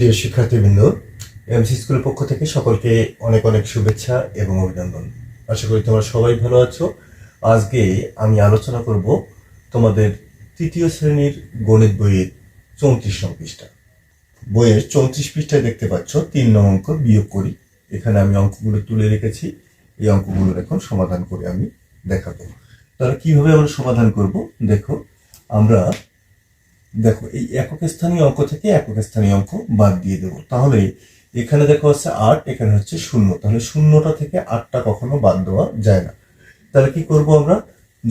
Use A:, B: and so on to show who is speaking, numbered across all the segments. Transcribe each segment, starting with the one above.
A: প্রিয় শিক্ষার্থীবৃন্দ এমসি স্কুলের পক্ষ থেকে সকলকে অনেক অনেক শুভেচ্ছা এবং অভিনন্দন আশা করি তোমরা সবাই ভালো আছো আজকে আমি আলোচনা করব তোমাদের তৃতীয় শ্রেণীর গণিত বইয়ের চৌত্রিশ নং পৃষ্ঠা বইয়ের চৌত্রিশ পৃষ্ঠায় দেখতে পাচ্ছ তিন নং অঙ্ক বিয়োগ করি এখানে আমি অঙ্কগুলো তুলে রেখেছি এই অঙ্কগুলোর এখন সমাধান করে আমি দেখাবো তাহলে কিভাবে আমরা সমাধান করব দেখো আমরা দেখো এই একক স্থানীয় অঙ্ক থেকে একক স্থানীয় অঙ্ক বাদ দিয়ে দেবো তাহলে এখানে দেখো হচ্ছে আট এখানে হচ্ছে শূন্য তাহলে শূন্যটা থেকে আটটা কখনো বাদ দেওয়া যায় না তাহলে কি করব আমরা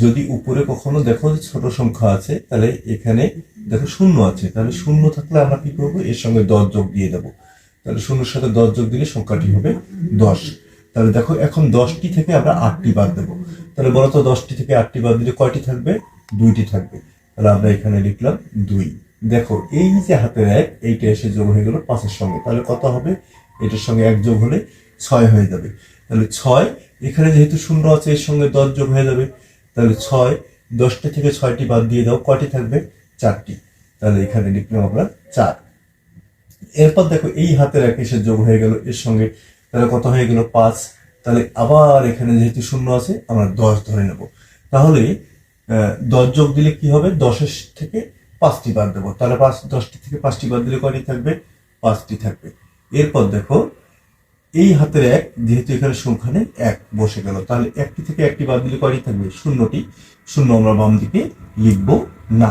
A: যদি উপরে কখনো দেখো যে ছোট সংখ্যা আছে তাহলে এখানে দেখো শূন্য আছে তাহলে শূন্য থাকলে আমরা কি করবো এর সঙ্গে দশ যোগ দিয়ে দেবো তাহলে শূন্যের সাথে দশ যোগ দিলে সংখ্যাটি হবে দশ তাহলে দেখো এখন দশটি থেকে আমরা আটটি বাদ দেবো তাহলে বলতো দশটি থেকে আটটি বাদ দিলে কয়টি থাকবে দুইটি থাকবে তাহলে আমরা এখানে লিখলাম দুই দেখো এই যে হাতের এক এইটা এসে যোগ হয়ে গেল পাঁচের সঙ্গে তাহলে কত হবে এটার সঙ্গে এক যোগ হলে ছয় হয়ে যাবে তাহলে ছয় এখানে যেহেতু শূন্য আছে এর সঙ্গে দশ যোগ হয়ে যাবে তাহলে ছয় দশটা থেকে ছয়টি বাদ দিয়ে দাও কটি থাকবে চারটি তাহলে এখানে লিখলাম আমরা চার এরপর দেখো এই হাতের এক এসে যোগ হয়ে গেল এর সঙ্গে তাহলে কত হয়ে গেল পাঁচ তাহলে আবার এখানে যেহেতু শূন্য আছে আমরা দশ ধরে নেব তাহলে দশ যোগ দিলে কি হবে দশের থেকে পাঁচটি বাদ দেবো তাহলে পাঁচ দশটি থেকে পাঁচটি বাদ দিলে কয়টি থাকবে পাঁচটি থাকবে এরপর দেখো এই হাতের এক যেহেতু এখানে সংখ্যা নেই এক বসে গেল তাহলে একটি থেকে একটি বাদ দিলে কয়টি থাকবে শূন্যটি শূন্য আমরা বাম দিকে লিখবো না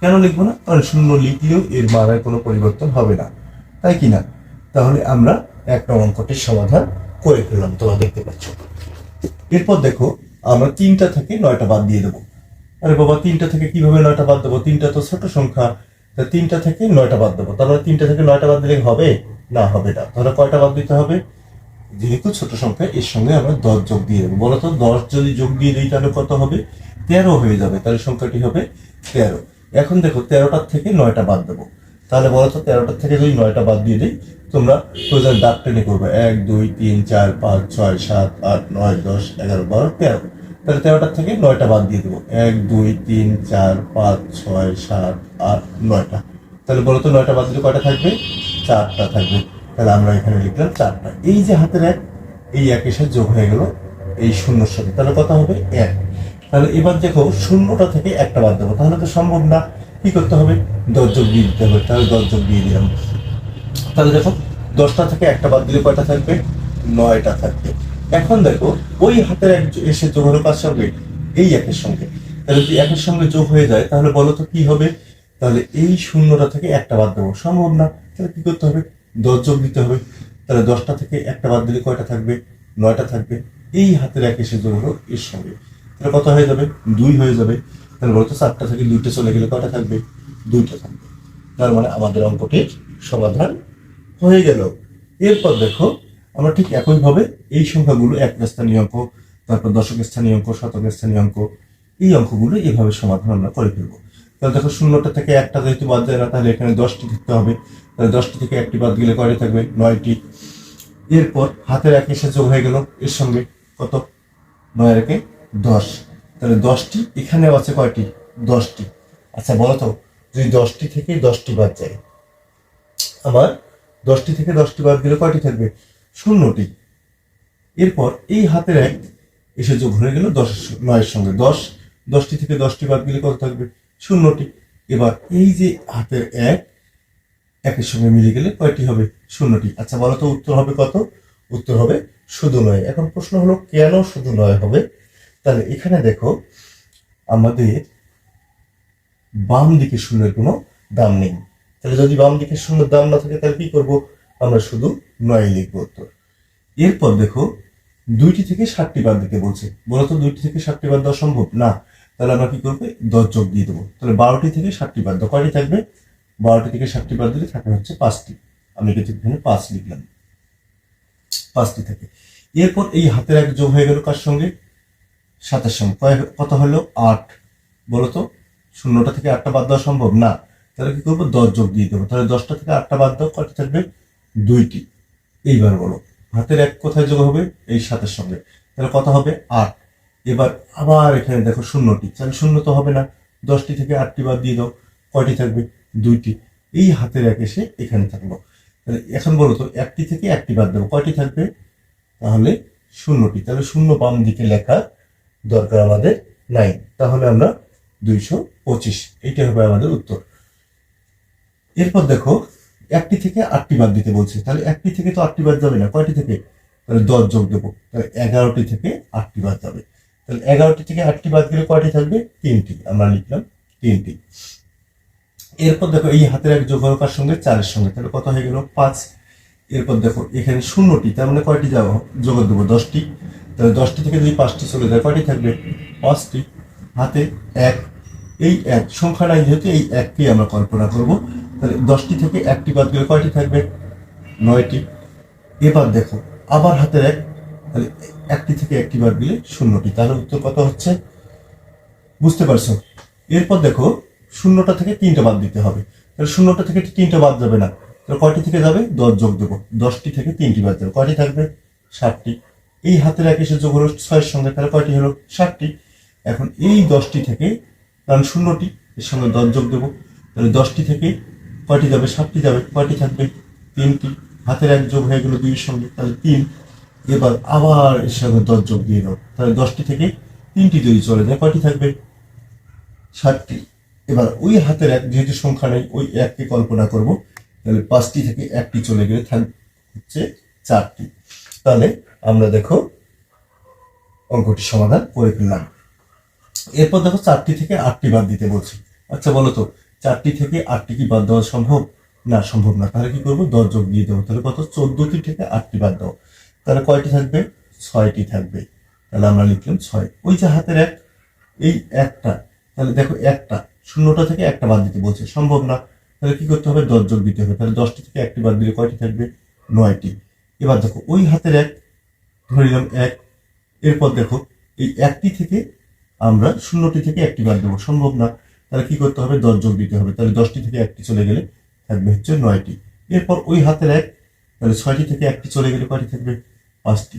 A: কেন লিখবো না কারণ শূন্য লিখলেও এর মারায় কোনো পরিবর্তন হবে না তাই কি না তাহলে আমরা একটা অঙ্কটির সমাধান করে ফেললাম তোমরা দেখতে পাচ্ছ এরপর দেখো আমরা তিনটা থেকে নয়টা বাদ দিয়ে দেবো আরে বাবা তিনটা থেকে কিভাবে নয়টা বাদ দেবো তিনটা তো ছোট সংখ্যা তা তিনটা থেকে নয়টা বাদ দেবো তাহলে তিনটা থেকে নয়টা বাদ দিলে হবে না হবে না তাহলে কয়টা বাদ দিতে হবে যেহেতু ছোট সংখ্যা এর সঙ্গে আমরা দশ যোগ দিয়ে দেবো বলতো দশ যদি যোগ দিয়ে দিই তাহলে কত হবে তেরো হয়ে যাবে তাহলে সংখ্যাটি হবে তেরো এখন দেখো তেরোটার থেকে নয়টা বাদ দেবো তাহলে বলতো তেরোটার থেকে যদি নয়টা বাদ দিয়ে দিই তোমরা প্রয়োজন দাগ টেনে করবে এক দুই তিন চার পাঁচ ছয় সাত আট নয় দশ এগারো বারো তেরো তাহলে তেরোটার থেকে নয়টা বাদ দিয়ে দেবো এক দুই তিন চার পাঁচ ছয় সাত আট নয়টা তাহলে বলো তো নয়টা বাদ দিলে কয়টা থাকবে চারটা থাকবে তাহলে আমরা এখানে লিখলাম চারটা এই যে হাতের এক এই এক এসে যোগ হয়ে গেল এই শূন্যর সাথে তাহলে কথা হবে এক তাহলে এবার দেখো শূন্যটা থেকে একটা বাদ দেবো তাহলে তো সম্ভব না কি করতে হবে দশ যোগ দিয়ে দিতে হবে তাহলে দশ যোগ দিয়ে দিলাম তাহলে দেখো দশটা থেকে একটা বাদ দিলে কয়টা থাকবে নয়টা থাকবে এখন দেখো ওই হাতের এক এসে যোগ হলো কার সঙ্গে এই একের সঙ্গে তাহলে যদি একের সঙ্গে যোগ হয়ে যায় তাহলে বলো তো কি হবে তাহলে এই শূন্যটা থেকে একটা বাদ দেবো সম্ভব না তাহলে কি করতে হবে দশ যোগ দিতে হবে তাহলে দশটা থেকে একটা বাদ দিলে কয়টা থাকবে নয়টা থাকবে এই হাতের এক এসে যোগ হলো এর সঙ্গে তাহলে কত হয়ে যাবে দুই হয়ে যাবে তাহলে বলতো চারটা থেকে দুইটা চলে গেলে কয়টা থাকবে দুইটা থাকবে তার মানে আমাদের অঙ্কটির সমাধান হয়ে গেল এরপর দেখো আমরা ঠিক একইভাবে এই সংখ্যাগুলো এক স্থানীয় অঙ্ক তারপর দশক স্থানীয় অঙ্ক শতক স্থানীয় অঙ্ক এই অঙ্কগুলো এভাবে সমাধান আমরা করে ফেলবো তাহলে দেখো শূন্যটা থেকে একটা যেহেতু বাদ যায় না তাহলে এখানে দশটি থাকতে হবে তাহলে দশটি থেকে একটি বাদ গেলে কয়টা থাকবে নয়টি এরপর হাতের এক এসে যোগ হয়ে গেল এর সঙ্গে কত নয় একে দশ তাহলে দশটি এখানেও আছে কয়টি দশটি আচ্ছা বলো তো যদি দশটি থেকে দশটি বাদ যায় আমার দশটি থেকে দশটি বাদ গেলে কয়টি থাকবে শূন্যটি এরপর এই হাতের এক এসে যোগ হয়ে গেল দশ নয়ের সঙ্গে দশ দশটি থেকে দশটি বাদ গেলে কত থাকবে শূন্যটি এবার এই যে হাতের এক একের সঙ্গে মিলে গেলে কয়টি হবে শূন্যটি আচ্ছা বলো তো উত্তর হবে কত উত্তর হবে শুধু নয় এখন প্রশ্ন হলো কেন শুধু নয় হবে তাহলে এখানে দেখো আমাদের বাম দিকে শূন্যের কোনো দাম নেই তাহলে যদি বাম দিকে শূন্যের দাম না থাকে তাহলে কি করবো আমরা শুধু নয় লিখবো উত্তর এরপর দেখো দুইটি থেকে ষাটটি বাদ দিতে বলছে মূলত দুইটি থেকে ষাটটি বাদ দেওয়া সম্ভব না তাহলে আমরা কি করবো দশ যোগ দিয়ে দেবো তাহলে বারোটি থেকে ষাটটি বাদ দেওয়া কয়টি থাকবে বারোটি থেকে ষাটটি বাদ দিলে থাকবে হচ্ছে পাঁচটি আমি কিন্তু এখানে পাঁচ লিখলাম পাঁচটি থাকে এরপর এই হাতের এক যোগ হয়ে গেল কার সঙ্গে সাতের সঙ্গে কত হলো আট বলতো শূন্যটা থেকে আটটা বাদ দেওয়া সম্ভব না তাহলে কি করবো দশ যোগ দিয়ে দেবো তাহলে দশটা থেকে আটটা বাদ দাও কয়টি থাকবে দুইটি এইবার বলো হাতের এক কোথায় যোগ হবে এই সাতের সঙ্গে তাহলে কথা হবে আট এবার আবার এখানে দেখো শূন্যটি তাহলে শূন্য তো হবে না দশটি থেকে আটটি বাদ দিয়ে দাও কয়টি থাকবে দুইটি এই হাতের এক এসে এখানে থাকলো তাহলে এখন বলো তো একটি থেকে একটি বাদ দেবো কয়টি থাকবে তাহলে শূন্যটি তাহলে শূন্য বাম দিকে লেখা দরকার আমাদের নাই তাহলে আমরা দুইশো পঁচিশ এইটা হবে আমাদের উত্তর এরপর দেখো একটি থেকে আটটি বাদ দিতে বলছে তাহলে একটি থেকে তো আটটি বাদ যাবে না কয়টি থেকে তাহলে দশ যোগ দেবো তাহলে এগারোটি থেকে আটটি বাদ যাবে তাহলে এগারোটি থেকে আটটি বাদ গেলে কয়টি থাকবে তিনটি আমরা লিখলাম তিনটি এরপর দেখো এই হাতের এক যোগ কার সঙ্গে চারের সঙ্গে তাহলে কত হয়ে গেল পাঁচ এরপর দেখো এখানে শূন্যটি তার মানে কয়টি যাব যোগ দেবো দশটি তাহলে দশটি থেকে যদি পাঁচটি চলে যায় কয়টি থাকবে পাঁচটি হাতে এক এই এক সংখ্যাটা যেহেতু এই একটি আমরা কল্পনা করবো তাহলে দশটি থেকে একটি বাদ গেলে কয়টি থাকবে নয়টি এবার দেখো আবার হাতের এক তাহলে একটি থেকে একটি বাদ গেলে শূন্যটি তাহলে উত্তর কত হচ্ছে বুঝতে পারছো এরপর দেখো শূন্যটা থেকে তিনটা বাদ দিতে হবে তাহলে শূন্যটা থেকে তিনটা বাদ যাবে না তাহলে কয়টি থেকে যাবে দশ যোগ দেবো দশটি থেকে তিনটি বাদ যাবে কয়টি থাকবে ষাটটি এই হাতের এক এসে যোগ হলো ছয়ের সঙ্গে তাহলে কয়টি হলো ষাটটি এখন এই দশটি থেকে কারণ শূন্যটি এর সঙ্গে দশ যোগ দেবো তাহলে দশটি থেকে কয়টি যাবে সাতটি যাবে কয়টি থাকবে তিনটি হাতের এক যোগ হয়ে গেলো দুইয়ের সঙ্গে তাহলে তিন এবার আবার এর সঙ্গে দশ যোগ দিয়ে দাও তাহলে দশটি থেকে তিনটি যদি চলে যায় কয়টি থাকবে সাতটি এবার ওই হাতের এক যেহেতু সংখ্যা নেই ওই এককে কল্পনা করব তাহলে পাঁচটি থেকে একটি চলে গেলে থাক হচ্ছে চারটি তাহলে আমরা দেখো অঙ্কটি সমাধান করে ফেললাম এরপর দেখো চারটি থেকে আটটি বাদ দিতে বলছি আচ্ছা বলো তো চারটি থেকে আটটি কি বাদ দেওয়া সম্ভব না সম্ভব না তাহলে কি করবো দশ যোগ দিয়ে দেবো তাহলে কত চোদ্দটি থেকে আটটি বাদ দাও তাহলে কয়টি থাকবে ছয়টি থাকবে তাহলে আমরা লিখলাম ছয় ওই যে হাতের এক এই একটা তাহলে দেখো একটা শূন্যটা থেকে একটা বাদ দিতে বলছে সম্ভব না তাহলে কি করতে হবে দশ যোগ দিতে হবে তাহলে দশটি থেকে একটি বাদ দিলে কয়টি থাকবে নয়টি এবার দেখো ওই হাতের এক ধরে নিলাম এক এরপর দেখো এই একটি থেকে আমরা শূন্যটি থেকে একটি বাদ দেবো সম্ভব না তাহলে কি করতে হবে দশ যোগ দিতে হবে তাহলে দশটি থেকে একটি চলে গেলে থাকবে হচ্ছে নয়টি এরপর ওই হাতের এক তাহলে ছয়টি থেকে একটি চলে গেলে কয়টি থাকবে পাঁচটি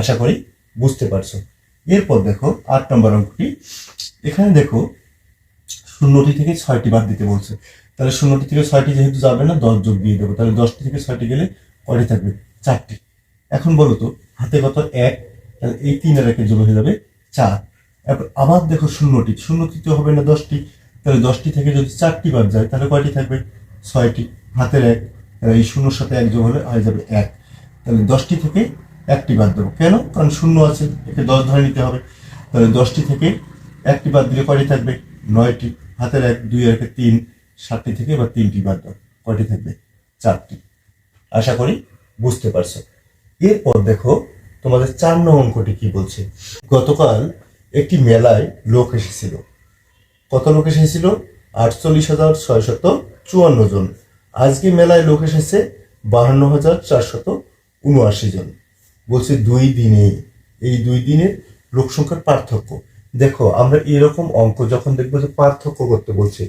A: আশা করি বুঝতে পারছো এরপর দেখো আট নম্বর অঙ্কটি এখানে দেখো শূন্যটি থেকে ছয়টি বাদ দিতে বলছে তাহলে শূন্যটি থেকে ছয়টি যেহেতু যাবে না দশ যোগ দিয়ে দেবো তাহলে দশটি থেকে ছয়টি গেলে কয়টি থাকবে চারটি এখন বলো তো হাতে কত এক তাহলে এই তিন আর একের যোগ হয়ে যাবে চার আবার দেখো শূন্যটি শূন্যটি তো হবে না দশটি তাহলে দশটি থেকে যদি চারটি বাদ যায় তাহলে কয়টি থাকবে ছয়টি হাতের এক এই শূন্যর সাথে এক যোগ হলে হয়ে যাবে এক তাহলে দশটি থেকে একটি বাদ দেবো কেন কারণ শূন্য আছে একে দশ ধরে নিতে হবে তাহলে দশটি থেকে একটি বাদ দিলে কয়টি থাকবে নয়টি হাতের এক দুই একে তিন সাতটি থেকে বা তিনটি বাদ দেবো কয়টি থাকবে চারটি আশা করি বুঝতে পারছো এরপর দেখো তোমাদের চার নং অঙ্কটি কি বলছে গতকাল একটি মেলায় লোক এসেছিল কত লোক এসেছিল আটচল্লিশ হাজার ছয়শত চুয়ান্ন জন আজকে মেলায় লোক এসেছে বাহান্ন হাজার চারশত উনআশি জন বলছে দুই দিনে এই দুই দিনের লোক সংখ্যার পার্থক্য দেখো আমরা এরকম অঙ্ক যখন দেখবো যে পার্থক্য করতে বলছে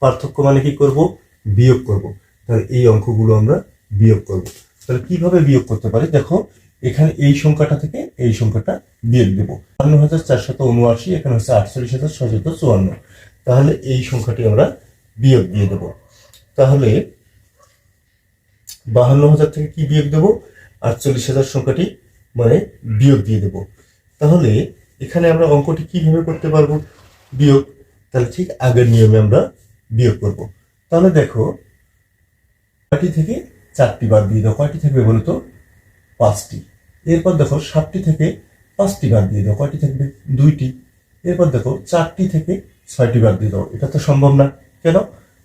A: পার্থক্য মানে কি করব বিয়োগ করব তাহলে এই অঙ্কগুলো আমরা বিয়োগ করব তাহলে কিভাবে বিয়োগ করতে পারি দেখো এখানে এই সংখ্যাটা থেকে এই সংখ্যাটা বিয়োগ দেবো বান্ন হাজার চারশত উনআশি এখানে হচ্ছে আটচল্লিশ হাজার ছশত চুয়ান্ন তাহলে এই সংখ্যাটি আমরা বিয়োগ দিয়ে দেব তাহলে বাহান্ন হাজার থেকে কি বিয়োগ দেব আটচল্লিশ হাজার সংখ্যাটি মানে বিয়োগ দিয়ে দেব তাহলে এখানে আমরা অঙ্কটি কিভাবে করতে পারবো বিয়োগ তাহলে ঠিক আগের নিয়মে আমরা বিয়োগ করব তাহলে দেখো কয়টি থেকে চারটি বাদ দিয়ে দেবো কয়টি থাকবে বলতো পাঁচটি এরপর দেখো সাতটি থেকে পাঁচটি বাদ দিয়ে দাও কয়টি থাকবে দুইটি এরপর দেখো চারটি থেকে ছয়টি বাদ দিয়ে দাও এটা তো সম্ভব না কেন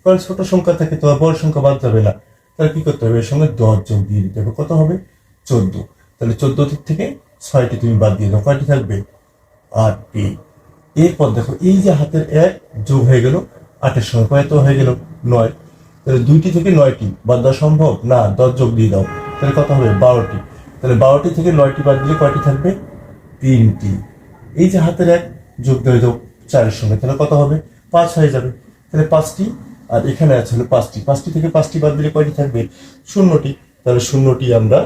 A: কারণ ছোট সংখ্যা থেকে তোমার বড় সংখ্যা বাদ যাবে না তাহলে কি করতে হবে এর সঙ্গে দশ যোগ দিয়ে দিতে হবে কত হবে চোদ্দ তাহলে চোদ্দ থেকে ছয়টি তুমি বাদ দিয়ে দাও কয়টি থাকবে আটটি এরপর দেখো এই যে হাতের এক যোগ হয়ে গেল আটের সঙ্গে কয়ত হয়ে গেল নয় তাহলে দুইটি থেকে নয়টি বাদ দেওয়া সম্ভব না দশ যোগ দিয়ে দাও তাহলে কত হবে বারোটি তাহলে বারোটি থেকে নয়টি বাদ দিলে কয়টি থাকবে তিনটি এই যে হাতের এক যোগ দেওয়া যোগ চারের সঙ্গে তাহলে কত হবে পাঁচ হয়ে যাবে তাহলে পাঁচটি আর এখানে আছে হলো পাঁচটি পাঁচটি থেকে পাঁচটি বাদ দিলে কয়টি থাকবে শূন্যটি তাহলে শূন্যটি আমরা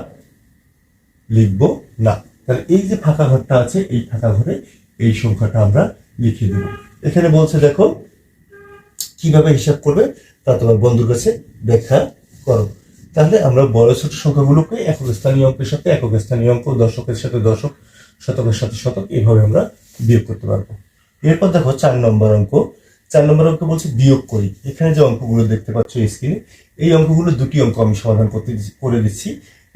A: লিখব না তাহলে এই যে ফাঁকা ঘরটা আছে এই ফাঁকা ঘরে এই সংখ্যাটা আমরা লিখে দেব এখানে বলছে দেখো কিভাবে হিসাব করবে তা তোমার বন্ধুর কাছে ব্যাখ্যা করো তাহলে আমরা বড় ছোট সংখ্যাগুলোকে একক স্থানীয় অঙ্কের সাথে একক স্থানীয় অঙ্ক দশকের সাথে দশক শতকের সাথে শতক এইভাবে আমরা বিয়োগ করতে পারবো এরপর দেখো চার নম্বর অঙ্ক চার নম্বর অঙ্ক বলছে বিয়োগ করি এখানে যে অঙ্কগুলো দেখতে পাচ্ছ স্ক্রিনে এই অঙ্কগুলো দুটি অঙ্ক আমি সমাধান করতে করে দিচ্ছি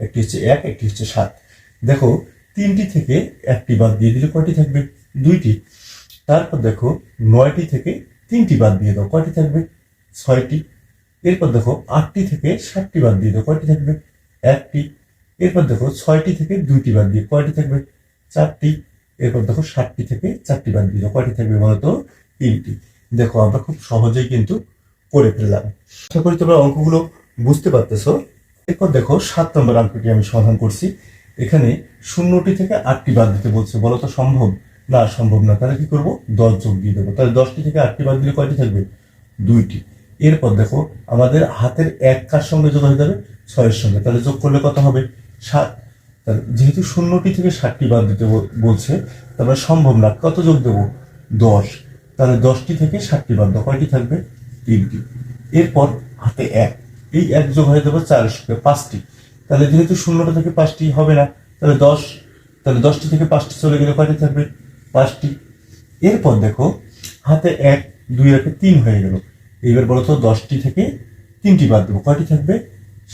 A: একটি হচ্ছে এক একটি হচ্ছে সাত দেখো তিনটি থেকে একটি বাদ দিয়ে দিলে কয়টি থাকবে দুইটি তারপর দেখো নয়টি থেকে তিনটি বাদ দিয়ে দাও কয়টি থাকবে ছয়টি এরপর দেখো আটটি থেকে সাতটি বাদ দিয়ে দেবো কয়টি থাকবে একটি এরপর দেখো ছয়টি থেকে দুইটি বাদ দিয়ে কয়টি থাকবে চারটি এরপর দেখো সাতটি থেকে চারটি বাদ দিয়ে দেবো কয়টি থাকবে বলতো তিনটি দেখো আমরা খুব সহজেই কিন্তু করে ফেললাম আশা করি তোমরা অঙ্কগুলো বুঝতে পারতেছো এরপর দেখো সাত নম্বর অঙ্কটি আমি সমাধান করছি এখানে শূন্যটি থেকে আটটি বাদ দিতে বলছে বলো তো সম্ভব না সম্ভব না তাহলে কি করবো দশ যোগ দিয়ে দেবো তাহলে দশটি থেকে আটটি বাদ দিলে কয়টি থাকবে দুইটি এরপর দেখো আমাদের হাতের এক কার সঙ্গে যোগ হয়ে যাবে ছয়ের সঙ্গে তাহলে যোগ করলে কত হবে সাত যেহেতু শূন্যটি থেকে ষাটটি বাদ দিতে বলছে তাহলে মানে সম্ভব না কত যোগ দেব দশ তাহলে দশটি থেকে ষাটটি বাদ কয়টি থাকবে তিনটি এরপর হাতে এক এই এক যোগ হয়ে যাবে চারের সঙ্গে পাঁচটি তাহলে যেহেতু শূন্যটা থেকে পাঁচটি হবে না তাহলে দশ তাহলে দশটি থেকে পাঁচটি চলে গেলে কয়টি থাকবে পাঁচটি এরপর দেখো হাতে এক দুই একে তিন হয়ে গেল এইবার বলো তো দশটি থেকে তিনটি বাদ দেবো কয়টি থাকবে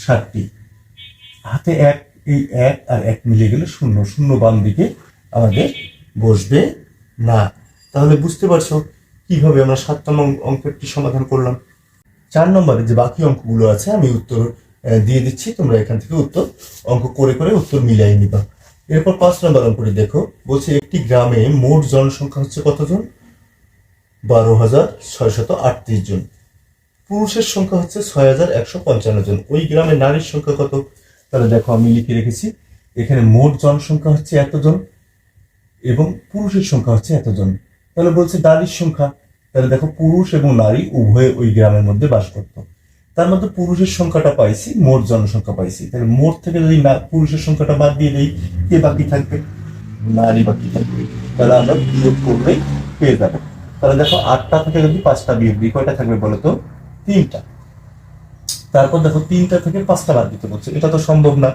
A: সাতটি হাতে এক এই এক আর এক মিলে গেলে শূন্য শূন্য বাম দিকে আমাদের বসবে না তাহলে বুঝতে পারছো কিভাবে আমরা সাত নম্বর অঙ্কটি সমাধান করলাম চার নম্বরে যে বাকি অঙ্কগুলো আছে আমি উত্তর দিয়ে দিচ্ছি তোমরা এখান থেকে উত্তর অঙ্ক করে করে উত্তর মিলাই নিবা এরপর পাঁচ নম্বর অঙ্কটি দেখো বলছে একটি গ্রামে মোট জনসংখ্যা হচ্ছে কতজন বারো হাজার ছয়শত আটত্রিশ জন পুরুষের সংখ্যা হচ্ছে ছয় হাজার একশো পঞ্চান্ন জন ওই গ্রামে নারীর সংখ্যা কত তাহলে দেখো আমি লিখে রেখেছি এখানে মোট জনসংখ্যা হচ্ছে এতজন এবং পুরুষের সংখ্যা হচ্ছে এতজন তাহলে বলছে নারীর সংখ্যা তাহলে দেখো পুরুষ এবং নারী উভয়ে ওই গ্রামের মধ্যে বাস করত তার মধ্যে পুরুষের সংখ্যাটা পাইছি মোট জনসংখ্যা পাইছি তাহলে মোট থেকে যদি না পুরুষের সংখ্যাটা বাদ দিয়ে দিই কে বাকি থাকবে নারী বাকি থাকবে তাহলে আমরা বিয়োগ করলেই পেয়ে যাবো তাহলে দেখো আটটা থেকে যদি পাঁচটা বিয়োগ দিই কয়টা থাকবে বলতো তিনটা তারপর দেখো তিনটা থেকে পাঁচটা বাদ দিতে বলছে এটা তো সম্ভব না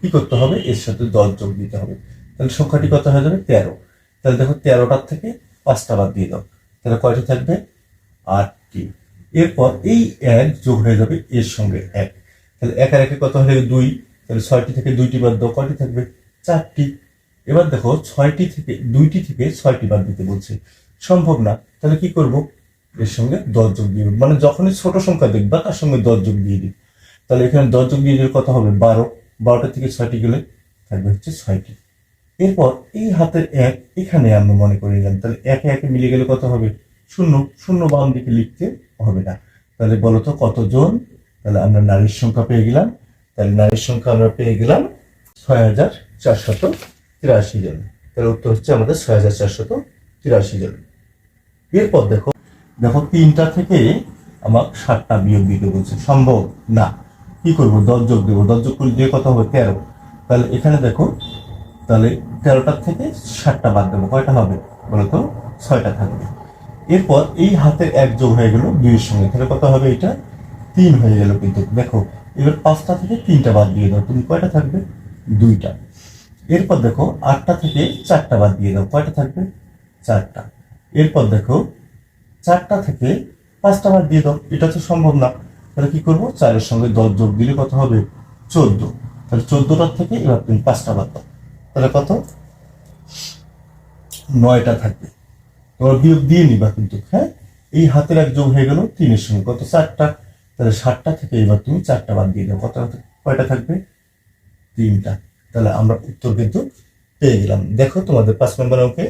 A: কি করতে হবে এর সাথে দশ যোগ দিতে হবে তাহলে সংখ্যাটি কত হয়ে যাবে তেরো তাহলে দেখো তেরোটার থেকে পাঁচটা বাদ দিয়ে দাও তাহলে কয়টা থাকবে আটটি এরপর এই এক যোগ হয়ে যাবে এর সঙ্গে এক তাহলে এক আর একে কত হয়ে যাবে দুই তাহলে ছয়টি থেকে দুইটি বাদ দাও কয়টি থাকবে চারটি এবার দেখো ছয়টি থেকে দুইটি থেকে ছয়টি বাদ দিতে বলছে সম্ভব না তাহলে কি করবো এর সঙ্গে দশ যোগ দিয়ে মানে যখনই ছোট সংখ্যা দেখবা তার সঙ্গে দশ যোগ দিয়ে দিই তাহলে এখানে দশ যোগ দিয়ে কথা হবে বারো বারোটা থেকে ছয়টি গেলে থাকবে হচ্ছে ছয়টি এরপর এই হাতের এক এখানে আমরা মনে করে নিলাম তাহলে একে একে মিলে গেলে কত হবে শূন্য শূন্য বাম দিকে লিখতে হবে না তাহলে বলতো কতজন তাহলে আমরা নারীর সংখ্যা পেয়ে গেলাম তাহলে নারীর সংখ্যা আমরা পেয়ে গেলাম ছয় হাজার চারশত তিরাশি জন তাহলে উত্তর হচ্ছে আমাদের ছয় হাজার চারশত তিরাশি জন এরপর দেখো দেখো তিনটা থেকে আমার সাতটা বিয়োগ দিতে বলছে সম্ভব না কি করব দশ যোগ দেবো দশ যোগ করলে যে কথা হবে তেরো তাহলে এখানে দেখো তাহলে তেরোটার থেকে সাতটা বাদ দেবো কয়টা হবে বলতো ছয়টা থাকবে এরপর এই হাতের এক যোগ হয়ে গেল দুইয়ের সঙ্গে তাহলে কত হবে এটা তিন হয়ে গেল কিন্তু দেখো এবার পাঁচটা থেকে তিনটা বাদ দিয়ে দাও তুমি কয়টা থাকবে দুইটা এরপর দেখো আটটা থেকে চারটা বাদ দিয়ে দাও কয়টা থাকবে চারটা এরপর দেখো চারটা থেকে পাঁচটা বাদ দিয়ে দাও এটা তো সম্ভব না তাহলে কি করবো চারের সঙ্গে দশ যোগ দিলে কত হবে চোদ্দ তাহলে চোদ্দটার থেকে এবার তুমি পাঁচটা বাদ দাও তাহলে কত নয়টা থাকবে তোমার বিয়োগ দিয়ে নিবা কিন্তু হ্যাঁ এই হাতের এক যোগ হয়ে গেল তিনের সঙ্গে কত চারটা তাহলে ষাটটা থেকে এবার তুমি চারটা বাদ দিয়ে দাও কত কয়টা থাকবে তিনটা তাহলে আমরা উত্তর কিন্তু পেয়ে গেলাম দেখো তোমাদের পাঁচ নম্বর ওকে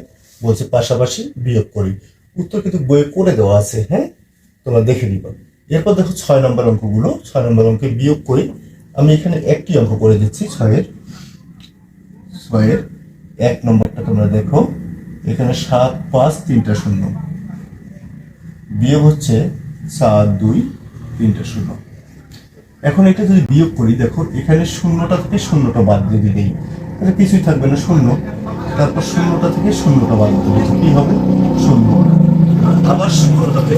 A: বলছে পাশাপাশি বিয়োগ করি উত্তর কিন্তু বইয়ে করে দেওয়া আছে হ্যাঁ তোমরা দেখে নিবা এরপর দেখো ছয় নম্বর অঙ্কগুলো ছয় নম্বর অঙ্কে বিয়োগ করে আমি এখানে একটি অঙ্ক করে দিচ্ছি ছয়ের ছয়ের এক নম্বরটা তোমরা দেখো এখানে সাত পাঁচ তিনটা শূন্য বিয়োগ হচ্ছে সাত দুই তিনটা শূন্য এখন এটা যদি বিয়োগ করি দেখো এখানে শূন্যটা থেকে শূন্যটা বাদ দিয়ে দিলেই তাহলে কিছুই থাকবে না শূন্য তারপর শূন্যটা থেকে শূন্যটা বাদ দিতে কি হবে শূন্য আবার শুরু হবে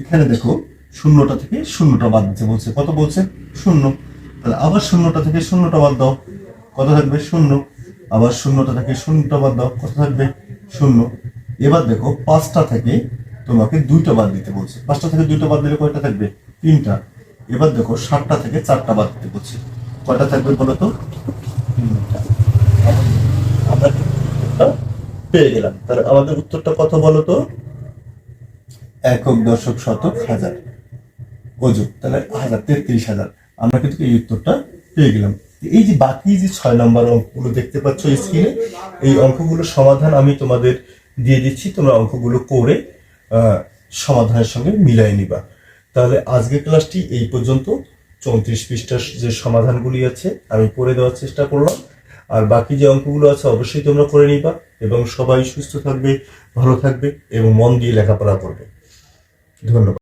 A: এখানে দেখো শূন্যটা থেকে শূন্যটা বাদ দিতে বলছে কত বলছে শূন্য তাহলে আবার শূন্যটা থেকে শূন্যটা বাদ দাও কত থাকবে শূন্য আবার শূন্যটা থেকে শূন্যটা বাদ দাও কত থাকবে শূন্য এবার দেখো পাঁচটা থেকে তোমাকে দুইটা বাদ দিতে বলছে পাঁচটা থেকে দুইটা বাদ দিলে কয়টা থাকবে তিনটা এবার দেখো সাতটা থেকে চারটা বাদ দিতে বলছি কয়টা থাকবে বলো তো আমরা পেয়ে গেলাম তাহলে আমাদের উত্তরটা কত বলো তো একক দশক শতক হাজার অযুগ তাহলে হাজার তেত্রিশ হাজার আমরা কিন্তু এই উত্তরটা পেয়ে গেলাম এই যে বাকি যে ছয় নম্বর অঙ্কগুলো দেখতে পাচ্ছ স্ক্রিনে এই অঙ্কগুলোর সমাধান আমি তোমাদের দিয়ে দিচ্ছি তোমরা অঙ্কগুলো করে সমাধানের সঙ্গে মিলাই নিবা তাহলে আজকের ক্লাসটি এই পর্যন্ত চৌত্রিশ পৃষ্ঠার যে সমাধানগুলি আছে আমি পড়ে দেওয়ার চেষ্টা করলাম আর বাকি যে অঙ্কগুলো আছে অবশ্যই তোমরা করে নিবা এবং সবাই সুস্থ থাকবে ভালো থাকবে এবং মন দিয়ে লেখাপড়া করবে ধন্যবাদ